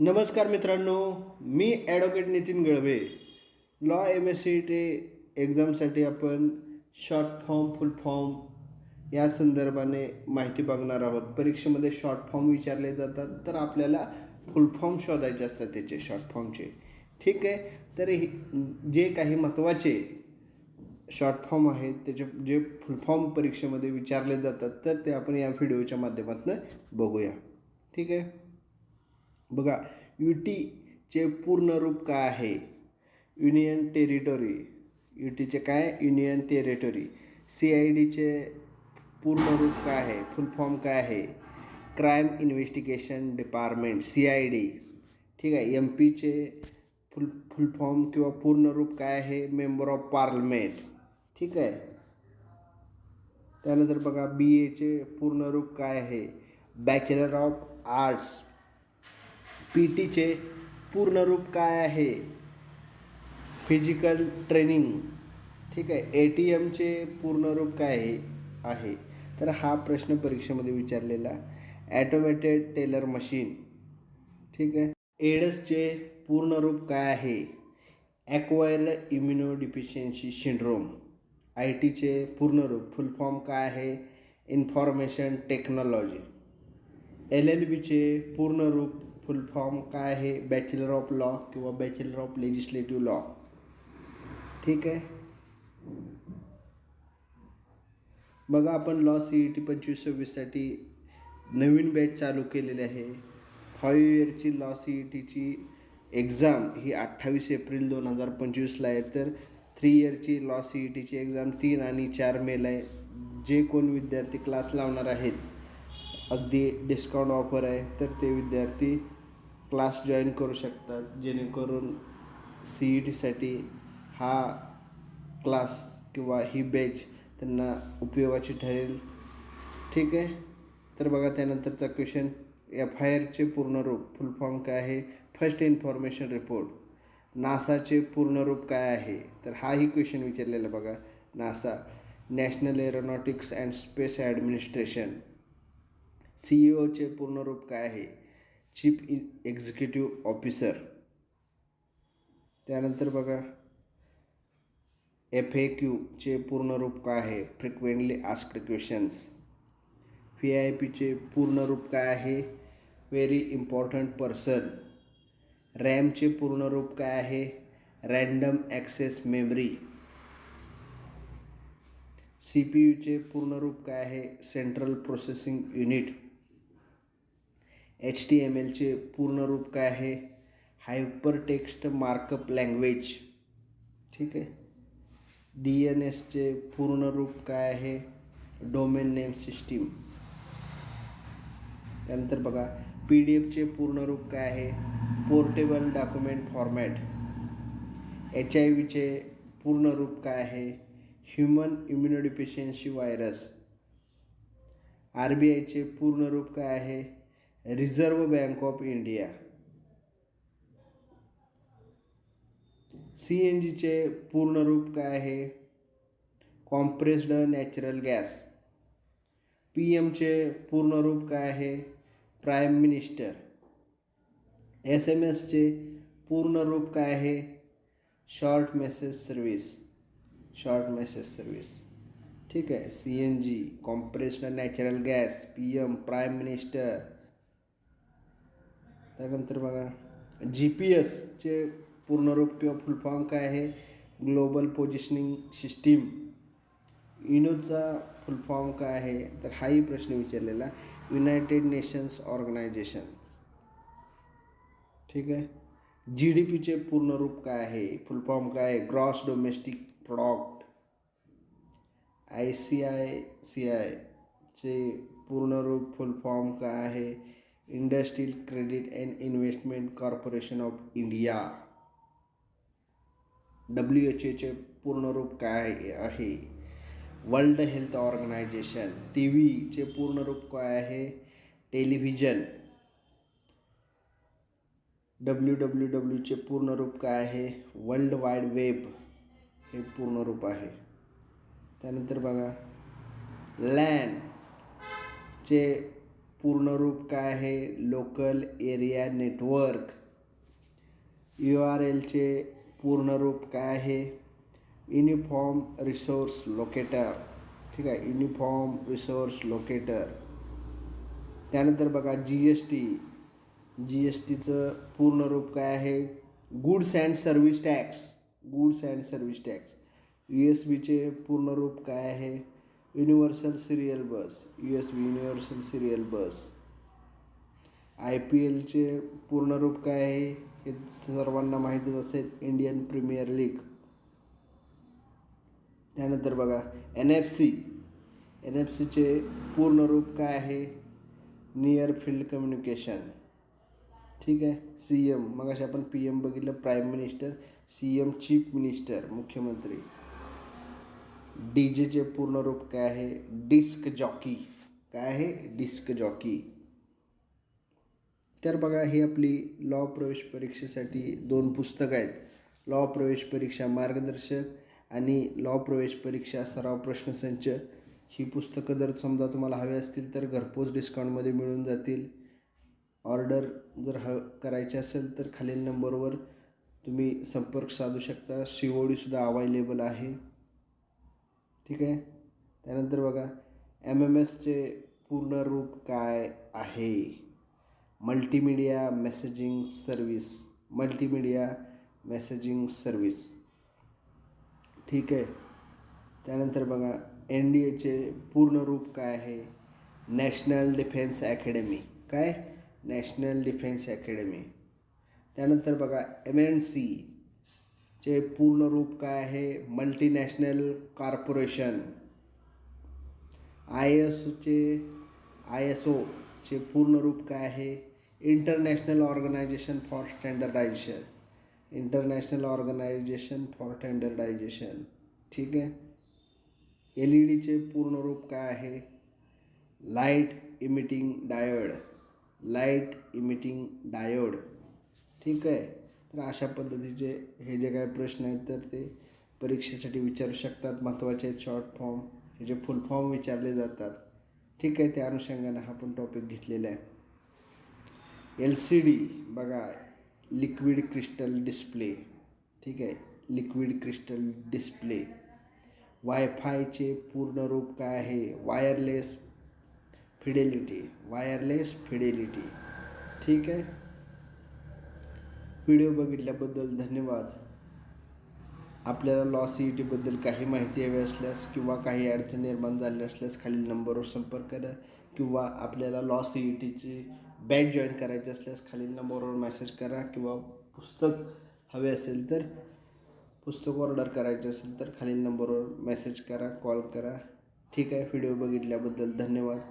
नमस्कार मित्रांनो मी advocate Nitin Galave. Law M S C T एक्झामसाठी आपण शॉर्ट फॉर्म फुल फॉर्म या संदर्भाने माहिती बघणार आहोत. परीक्षेमध्ये शॉर्ट फॉर्म विचारले जातात तर आपल्याला फुल फॉर्म शोधायचे असतात त्याचे शॉर्ट फॉर्मचे ठीक आहे? तर हे जे काही महत्त्वाचे शॉर्ट फॉर्म आहेत त्याचे जे फुल फॉर्म परीक्षेमध्ये विचारले जातात तर ते आपण या व्हिडिओच्या माध्यमातून बघूया. ठीक आहे? बघा यू टीचे पूर्ण रूप काय आहे? Union territory. यू टीचे काय? Union territory. सी आय डीचे पूर्ण रूप काय आहे? फुल फॉर्म काय आहे? Crime investigation department C I D. ठीक आहे एम पीचे फुल फुल फॉर्म किंवा पूर्ण रूप काय आहे? Member of parliament. ठीक आहे. त्यानंतर बघा बी एचे पूर्ण रूप काय आहे? Bachelor of arts. पी टीचे पूर्ण रूप काय आहे? फिजिकल ट्रेनिंग ठीक आहे. ए टी एमचे पूर्ण रूप काय आहे? आहे. तर हा प्रश्न परीक्षेमध्ये विचारलेला. ॲटोमॅटेड टेलर मशीन ठीक आहे. एडसचे पूर्ण रूप काय आहे? ॲक्वायर्ड इम्युनोडिफिशियन्सी सिंड्रोम आय टीचे पूर्ण रूप. फुल फॉर्म काय आहे? इन्फॉर्मेशन टेक्नॉलॉजी एल एल बीचे पूर्ण रूप फुल फॉर्म काय आहे? बॅचलर ऑफ लॉ किंवा बॅचलर ऑफ लेजिस्लेटिव्ह लॉ ठीक आहे? बघा आपण लॉ सी ई टी पंचवीस सव्वीससाठी नवीन बॅच चालू केलेली आहे. फाईव्ह इयरची लॉ सी ई टीची एक्झाम ही अठ्ठावीस एप्रिल दोन हजार पंचवीसला आहे. तर थ्री इयरची लॉ सी ई टीची एक्झाम तीन आणि चार मेला आहे. जे कोण विद्यार्थी क्लास लावणार आहेत अगदी डिस्काउंट ऑफर आहे तर ते विद्यार्थी क्लास जॉईन करू शकतात जेणेकरून सी ई टीसाठी हा क्लास किंवा ही बॅच त्यांना उपयोगाची ठरेल. ठीक आहे? तर बघा त्यानंतरचा क्वेश्चन एफ आय आरचे पूर्ण रूप फुल फॉर्म काय आहे? फर्स्ट इन्फॉर्मेशन रिपोर्ट नासाचे पूर्ण रूप काय आहे? तर हाही क्वेश्चन विचारलेला बघा. NASA national aeronautics and space administration C E ओचे पूर्ण रूप काय आहे? Chief in executive officer. त्यानंतर बघा एफ ए क्यूचे पूर्ण रूप काय आहे? Frequently asked questions V I पीचे पूर्ण रूप काय आहे? व्हेरी इम्पॉर्टंट पर्सन रॅमचे पूर्ण रूप काय आहे? Random access memory C P यूचे पूर्ण रूप काय आहे? Central processing unit H T M एलचे पूर्ण रूप काय आहे? हायपर टेक्स्ट मार्कअप लँग्वेज ठीक आहे? डी एन एसचे पूर्ण रूप काय आहे? डोमेन नेम सिस्टीम त्यानंतर बघा पी डी एफचे पूर्ण रूप काय आहे? Portable document format H I व्हीचे पूर्ण रूप काय आहे? Human immunodeficiency virus R B आयचे पूर्ण रूप काय आहे? Reserve bank of India C N जीचे पूर्ण रूप काय आहे? कॉम्प्रेस्ड नॅचरल गॅस पी एमचे पूर्ण रूप काय आहे? प्राईम मिनिस्टर एस एम एसचे पूर्ण रूप काय आहे? Short message service short message service ठीक आहे. C N G compressed natural gas P M prime minister त्यानंतर बघा जी पी एसचे पूर्ण रूप किंवा फुल फॉर्म काय आहे? ग्लोबल पोझिशनिंग सिस्टीम इनोचा फुल फॉर्म काय आहे? तर हाही प्रश्न विचारलेला. युनायटेड नेशन्स ऑर्गनायझेशन ठीक आहे? जी डी पीचे पूर्ण रूप काय आहे? फुल फॉर्म काय आहे? Gross domestic product I C I C आयचे पूर्ण रूप फुल फॉर्म काय आहे? Industrial credit and investment corporation of India. W H एचे पूर्ण रूप काय आहे? वर्ल्ड हेल्थ ऑर्गनायझेशन टी व्हीचे पूर्ण रूप काय आहे? टेलिव्हिजन. डब्ल्यू डब्ल्यू डब्ल्यूचे पूर्ण रूप काय आहे? वर्ल्ड वाईड वेब हे पूर्ण रूप आहे. त्यानंतर बघा लँडचे पूर्ण रूप काय आहे? Local area network U R एलचे पूर्ण रूप काय आहे? युनिफॉर्म रिसोर्स लोकेटर ठीक आहे युनिफॉर्म रिसोर्स लोकेटर त्यानंतर बघा G S T G S टीचं पूर्ण रूप काय आहे? Goods and service tax goods and service tax U S बीचे पूर्ण रूप काय आहे? Universal serial bus U S B universal serial bus I P एलचे पूर्ण रूप काय आहे? हे सर्वांना माहितीच असेल इंडियन प्रीमियर लीग त्यानंतर बघा N F C N F सीचे पूर्ण रूप काय आहे? नियर फील्ड कम्युनिकेशन ठीक आहे? सी एम मग अशा आपण पी एम बघितलं prime minister C M chief minister मुख्यमंत्री. डी जेचे पूर्ण रूप काय आहे? Disc jockey. काय आहे? Disc jockey. तर बघा ही आपली लॉ प्रवेश परीक्षेसाठी दोन पुस्तकं आहेत. लॉ प्रवेश परीक्षा मार्गदर्शक आणि लॉ प्रवेश परीक्षा सराव प्रश्नसंच ही पुस्तकं जर समजा तुम्हाला हवे असतील तर घरपोच डिस्काउंटमध्ये मिळून जातील. ऑर्डर जर ह करायची असेल तर खालील नंबरवर तुम्ही संपर्क साधू शकता. सी ओ डीसुद्धा अवायलेबल आहे. ठीक आहे? त्यानंतर बघा एम एम एसचे पूर्ण रूप काय आहे? Multimedia messaging service. Multimedia messaging service. ठीक आहे? त्यानंतर बघा एन डी एचे पूर्ण रूप काय आहे? National defence academy. काय? National defence academy. त्यानंतर बघा एम एन सी चे पूर्ण रूप काय आहे मल्टीनॅशनल कॉर्पोरेशन आय एस ओचे आय एस ओचे पूर्ण रूप काय आहे international organization for standardization international organization for standardization ठीक आहे एल ई डीचे पूर्ण रूप काय आहे light emitting diode light emitting diode ठीक आहे तर अशा पद्धतीचे हे जे काही प्रश्न आहेत तर ते परीक्षेसाठी विचारू शकतात. महत्त्वाचे आहेत शॉर्ट फॉर्म हे जे फुल फॉर्म विचारले जातात. ठीक आहे त्या अनुषंगाने हा पण टॉपिक घेतलेला आहे. एल सी डी बघा लिक्विड क्रिस्टल डिस्प्ले ठीक आहे लिक्विड क्रिस्टल डिस्प्ले वायफायचे पूर्ण रूप काय आहे? वायरलेस फिडेलिटी वायरलेस फिडेलिटी ठीक आहे? व्हिडिओ बघितल्याबद्दल धन्यवाद. आपल्याला लॉ सी ई टीबद्दल काही माहिती हवी असल्यास किंवा काही अडचण निर्माण झाली असल्यास खालील नंबरवर संपर्क करा. किंवा आपल्याला लॉ सी ई टीची बॅच जॉईन करायची असल्यास खालील नंबरवर मेसेज करा किंवा पुस्तक हवे असेल तर पुस्तक ऑर्डर करायचे असेल तर खालील नंबरवर मेसेज करा कॉल करा. ठीक आहे व्हिडिओ बघितल्याबद्दल धन्यवाद.